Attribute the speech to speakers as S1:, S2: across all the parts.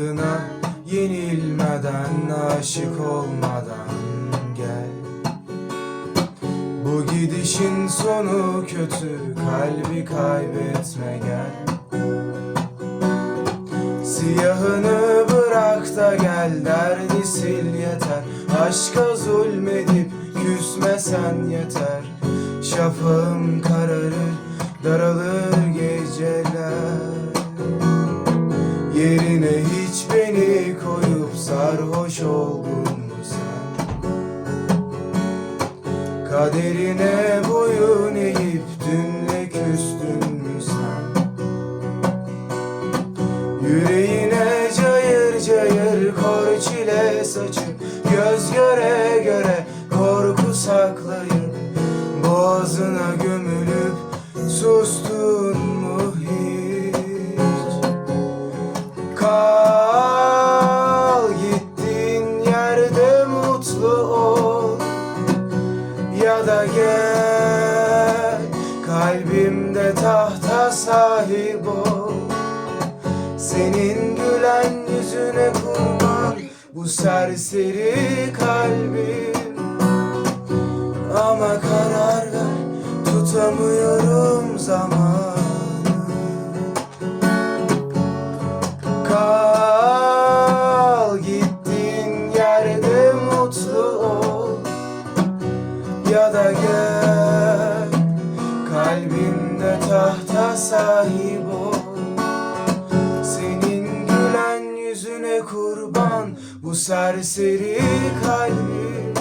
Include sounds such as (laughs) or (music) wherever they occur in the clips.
S1: inadına yenilmeden aşık olmadan gel. Bu gidişin sonu kötü kalbi kaybetme gel. Siyahını bırak da gel derdi sil yeter. Aşka zulmedip küsmesen yeter. Şafağım kararır daralır geceler. Yerine hiç beni koyup sarhoş oldun mu sen? Kaderine boyun eğip dünle küstün mü sen? Yüreğine cayır cayır kor çile saçıp Göz göre göre korku saklayıp Boğazına gömülüp sustun serseri kalbim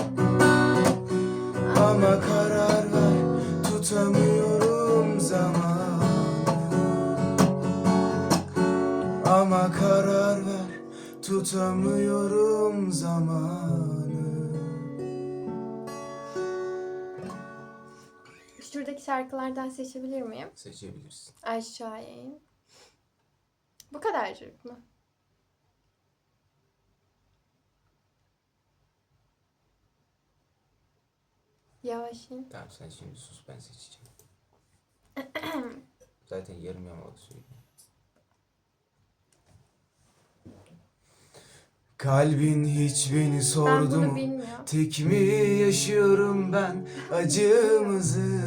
S1: Ama karar ver tutamıyorum zamanı Ama karar ver tutamıyorum zamanı
S2: Şuradaki şarkılardan seçebilir miyim?
S1: Seçebilirsin.
S2: Aşağıya Bu kadarcık mı? Yavaş in.
S1: Tamam sen şimdi sus ben seçeceğim. (clears throat) Zaten yarım yamalak söylüyorum. Kalbin hiç beni
S2: Ben
S1: sordu
S2: bunu
S1: mu?
S2: bilmiyorum.
S1: Tek mi yaşıyorum ben acımızı?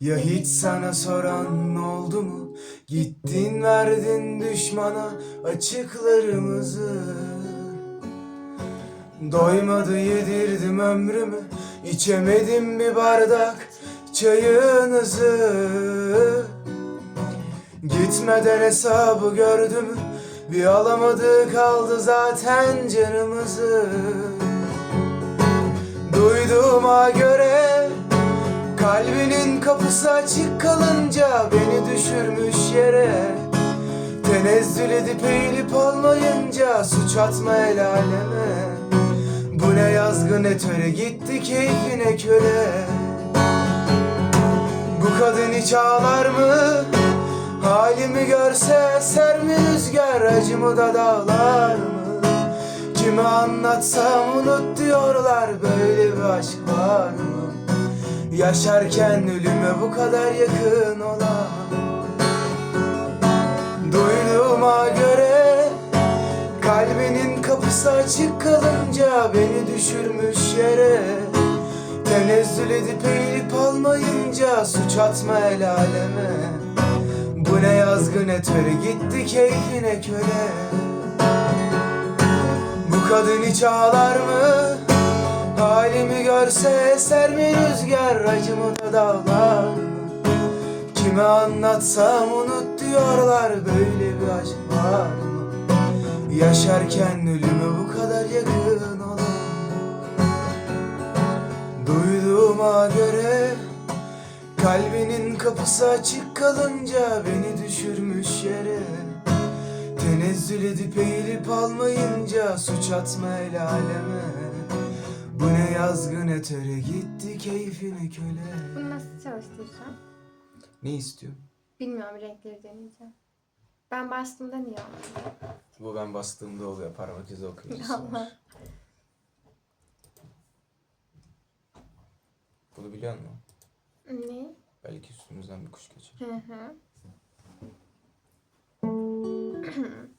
S1: Ya hiç sana soran oldu mu? Gittin verdin düşmana açıklarımızı. Doymadı yedirdim ömrümü. İçemedim bir bardak çayınızı. Gitmeden hesabı gördüm. Bir alamadı kaldı zaten canımızı. Duyduğuma göre kalbinin kapısı açık kalınca beni düşürmüş yere. Tenezzül edip eğilip olmayınca suç atma el aleme Bu ne yazgı ne töre gitti keyfine köle Bu kadın hiç ağlar mı? Halimi görse ser mi rüzgar acımı da dağlar mı? Kime anlatsam unut diyorlar böyle bir aşk var mı? Yaşarken ölüme bu kadar yakın olan Duyduğuma göre Kalbinin kapısı açık kalınca Beni düşürmüş yere Tenezzül edip eğilip almayınca Suç atma el aleme Bu ne yazgı ne töre gitti keyfine köle Bu kadın hiç ağlar mı? Halimi görse eser mi rüzgar Acımı da dağlar mı? Kime anlatsam unut diyorlar böyle bir aşk var? Yaşarken ölüme bu kadar yakın olan Duyduğuma göre Kalbinin kapısı açık kalınca beni düşürmüş yere Tenezzül edip eğilip almayınca suç atma el aleme Bu ne yazgı ne töre gitti keyfine köle
S2: Bunu nasıl çalıştıracağım?
S1: Ne istiyorsun?
S2: Bilmiyorum renkleri deneyeceğim. Ben bastığımda niye olmuyor?
S1: Bu ben bastığımda oluyor parmak izi okuyucusu
S2: Allah.
S1: Bunu biliyor musun?
S2: Ne?
S1: Belki üstümüzden bir kuş geçer.
S2: Hı hı. (clears throat) (clears throat)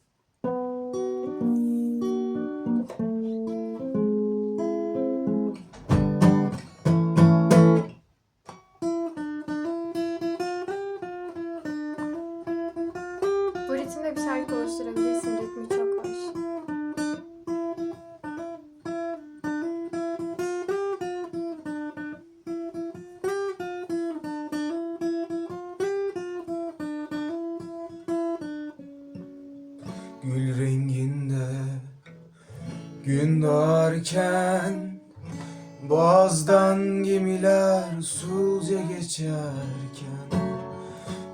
S1: Boğazdan gemiler usulca geçerken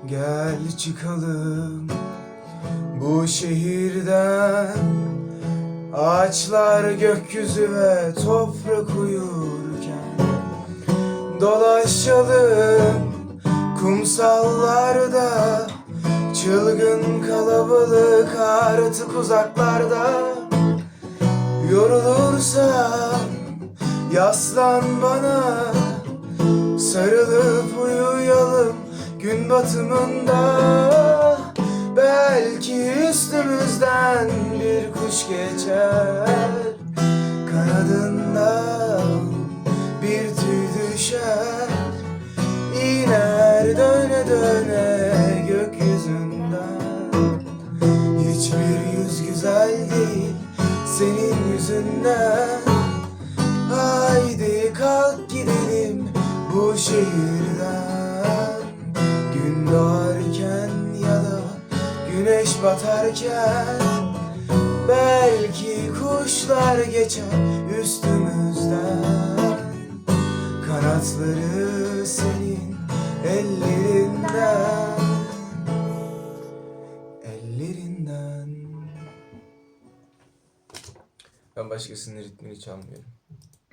S1: Gel çıkalım bu şehirden. Ağaçlar gökyüzü ve toprak uyurken Dolaşalım kumsallarda Çılgın kalabalık artık uzaklarda. Yorulursan yaslan bana Sarılıp uyuyalım gün batımında. Belki üstümüzden bir kuş geçer Kanadından bir tüy düşer. İner döne döne gökyüzünden Hiçbir yüz güzel değil senin yüzünden bu şehirden Gün doğarken ya da güneş batarken Belki kuşlar geçer üstümüzden Kanatları senin ellerinden Ellerinden Ben başkasının ritmini çalmıyorum.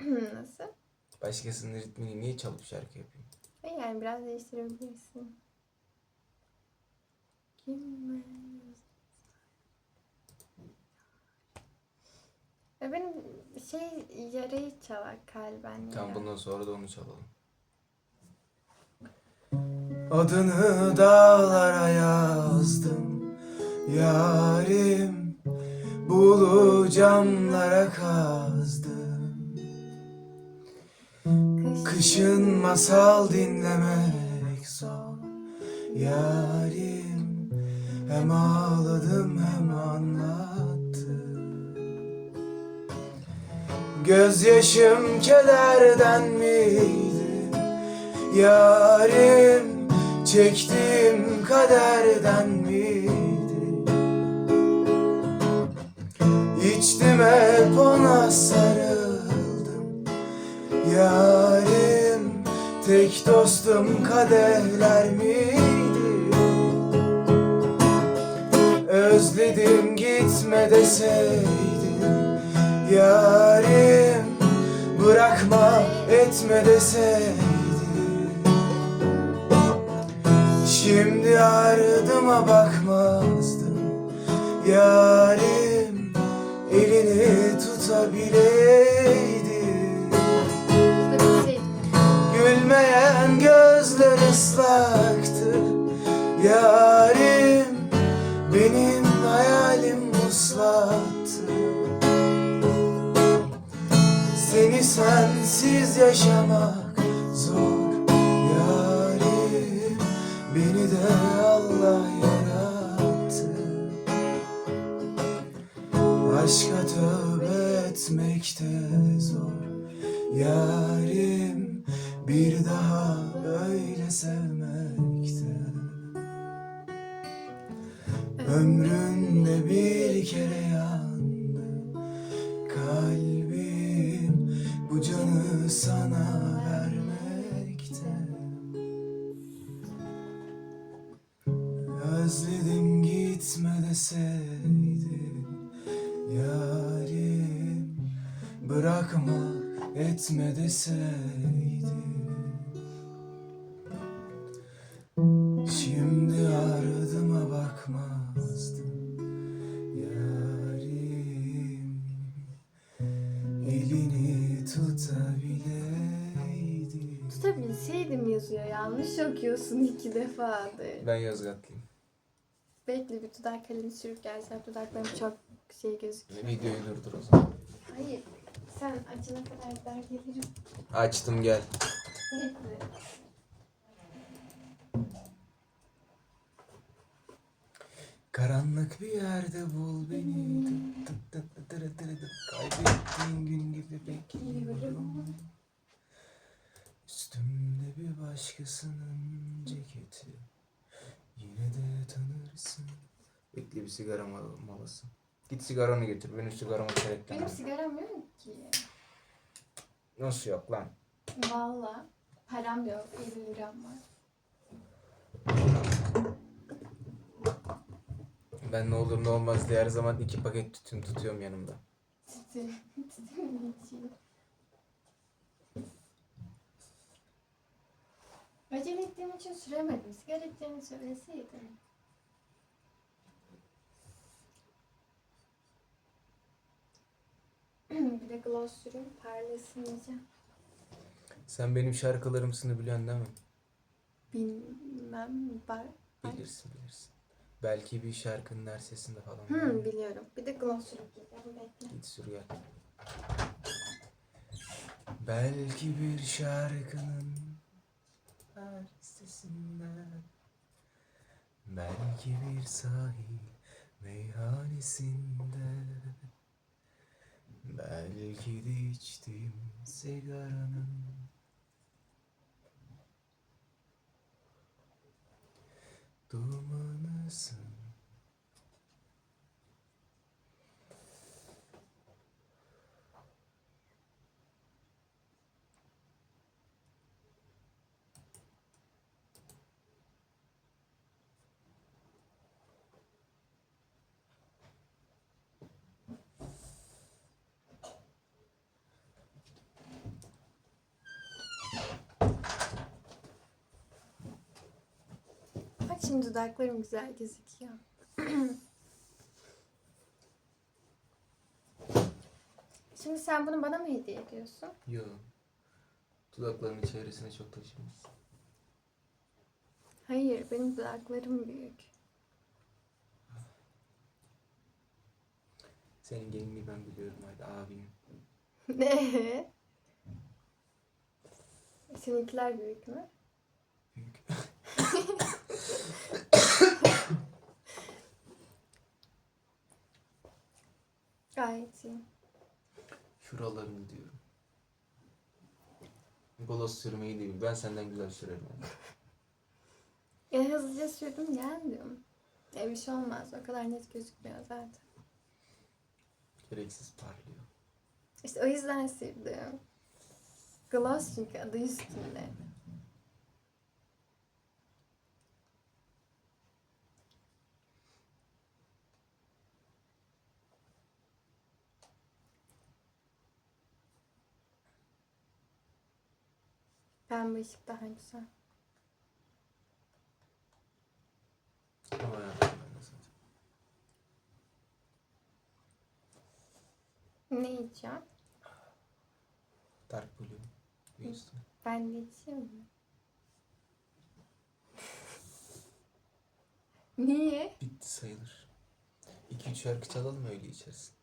S1: (clears throat)
S2: Nasıl?
S1: Başkasının ritmini niye çalıp şarkı yapayım?
S2: E yani biraz değiştirebilirsin. Kim Ve benim şey yarayı çalak kalben ya.
S1: Tamam bundan sonra da onu çalalım. Adını dağlara yazdım Yarim Bulu camlara kazdım Kışın masal dinlemek zor. Yarim Hem ağladım hem anlattım. Gözyaşım kederden miydi? Yarim çektiğim kaderden miydi? İçtim hep ona sarıldım. Yarim tek dostum kadehler miydi? Özledim gitme deseydin Yarim bırakma etme deseydin Şimdi ardıma bakmazdım Yarim elini tutabileydi yaşamak zor. Yarim beni de Allah yarattı. Aşka tövbe etmek de zor. Yarim bir daha böyle sevmekte Ömründe bir kere yandı sana vermekte. Özledim gitme deseydin Yarim. Bırakma etme deseydin
S2: Tutabilseydim yazıyor. Yanlış okuyorsun iki defadır.
S1: Ben Yozgatlıyım.
S2: Bekle bir dudak kalemi sürüp gelsem dudaklarım çok şey gözüküyor.
S1: Videoyu durdur o zaman.
S2: Hayır. Sen açana kadar der gelirim.
S1: Açtım gel.
S2: Bekle.
S1: Karanlık bir yerde bul beni. Kaybettiğin gün gibi bekliyorum başkasının ceketi Yine de tanırsın Bekle bir sigara mal- molası Git sigaranı getir benim sigaramı çerekten
S2: Benim sigaram yok ki.
S1: Nasıl yok lan?
S2: Valla. Param yok. 50 liram var.
S1: Ben ne olur ne olmaz diye her zaman iki paket tütün tutuyorum yanımda.
S2: Tütü. (laughs) Tütü mü Acele ettiğim için süremedim. Sigara içeceğini söyleseydin. (clears throat) bir de gloss süreyim parlasın diyeceğim.
S1: Sen benim şarkılarımsını biliyorsun değil mi?
S2: Bilmem var.
S1: Bilirsin bilirsin. Belki bir şarkının her sesinde falan.
S2: Hmm, biliyorum. Bir de gloss sürüp geliyorum. Bekle.
S1: Git sür gel. Belki bir şarkının her sesinde Belki bir sahil meyhanesinde. Belki de içtiğim sigaranın. Dumanısın
S2: şimdi dudaklarım güzel gözüküyor. (clears throat) Şimdi sen bunu bana mı hediye ediyorsun?
S1: Yo. Dudaklarının çevresine çok taşımışsın.
S2: Hayır, benim dudaklarım büyük.
S1: Senin gelinliği ben biliyorum hadi abinin. (laughs)
S2: Ne? Seninkiler büyük mü?
S1: Büyük.
S2: Gayet iyi.
S1: Şuralarını diyorum. Gloss sürmeyi değil. Ben senden güzel sürerim. Yani.
S2: Ya hızlıca sürdüm geldim. Ya bir şey olmaz. O kadar net gözükmüyor zaten.
S1: Gereksiz parlıyor.
S2: İşte o yüzden sürdüm. Gloss çünkü adı üstünde. Pembe ışık daha güzel.
S1: Ama yaptım ben de zaten.
S2: Ne içeceğim?
S1: Dark Blue. Winston.
S2: Ben de içeyim mi? Niye?
S1: Bitti sayılır. 2-3 şarkı çalalım öyle içersin.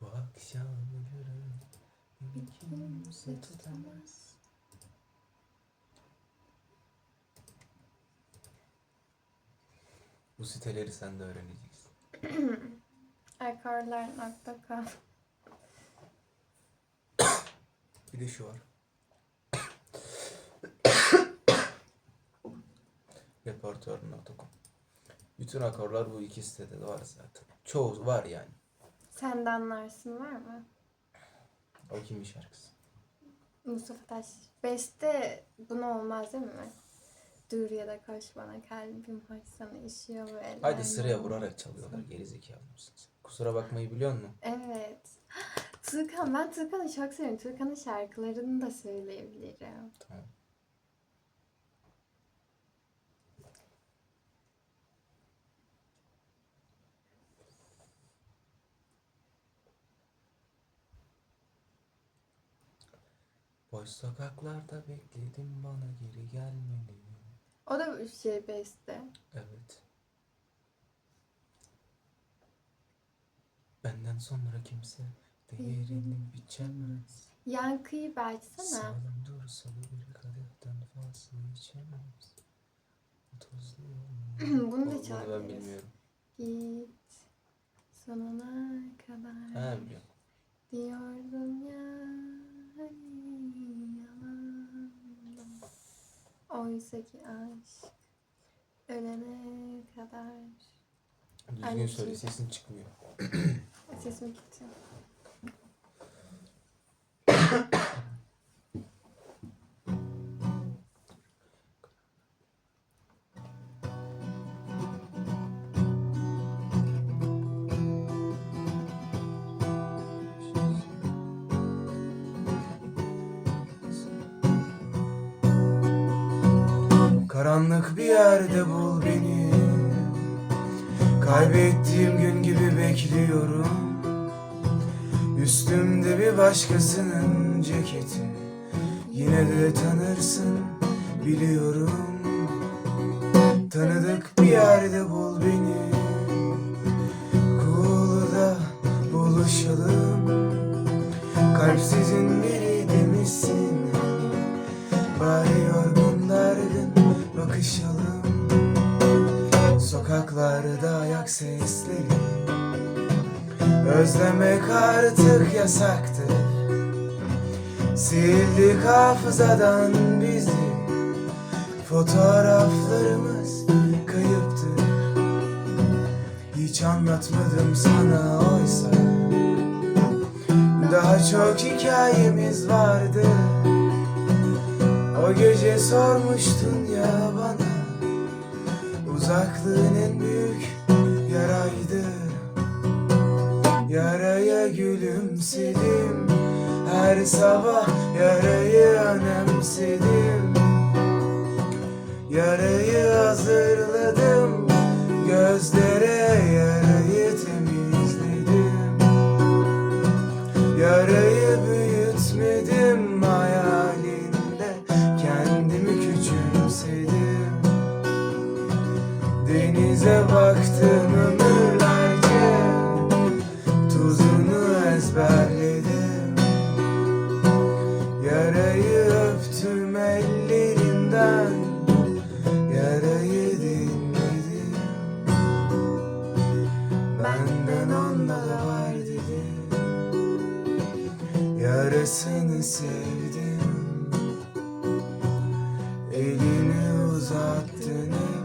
S1: Bu akşam kimse tutamaz. Bu siteleri sen de öğreneceksin. (clears throat)
S2: Akarlar.com (coughs)
S1: Bir de şu var. (coughs) Repertuar.com Bütün akorlar bu iki sitede de var zaten. Çoğu var yani.
S2: Sen de anlarsın var mı?
S1: O kimin şarkısı?
S2: Mustafa Taş. Beste bunu olmaz değil mi? Dur ya da koş bana kalbim hoş sana işiyor bu eller.
S1: Haydi sıraya vurarak çalıyorlar. Gerizekalı mısın sen? Kusura bakmayı biliyor musun?
S2: Evet. (gasps) Tuğkan ben Tuğkan'ı çok seviyorum. Tuğkan'ın şarkılarını da söyleyebilirim.
S1: Tamam. Boş sokaklarda bekledim bana geri gelmeni.
S2: O da bir şey beste.
S1: Evet. Benden sonra kimse değerini biçemez.
S2: Yankıyı açsana.
S1: Sağlam dursa da bir kadehten fazla içemez.
S2: Bunu (clears throat)
S1: Bunu
S2: da
S1: ben
S2: çalabiliriz.
S1: bilmiyorum.
S2: Git sonuna kadar
S1: Ha biliyorum.
S2: diyordum ya. Oysa ki aşk ölene kadar
S1: Düzgün söyle
S2: şey.
S1: sesin çıkmıyor.
S2: sesim gitti. (coughs)
S1: Karanlık bir yerde bul beni. Kaybettiğim gün gibi bekliyorum. Üstümde bir başkasının ceketi. Yine de tanırsın biliyorum. Tanıdık bir yerde bul beni. Kulu'da buluşalım. Kalpsizin biri demişsin Sokaklarda ayak sesleri. Özlemek artık yasaktır. Sildik hafızadan bizi. Fotoğraflarımız kayıptır. Hiç anlatmadım sana oysa. Daha çok hikayemiz vardı. O gece sormuştun ya bana. Uzaklığın en büyük gülümsedim Her sabah yarayı önemsedim. Yarayı hazırladım. Gözlere yarayı temizledim. Yarayı büyütmedim hayalinde. Kendimi küçümsedim. Denize baktım sevdim. Elini uzattın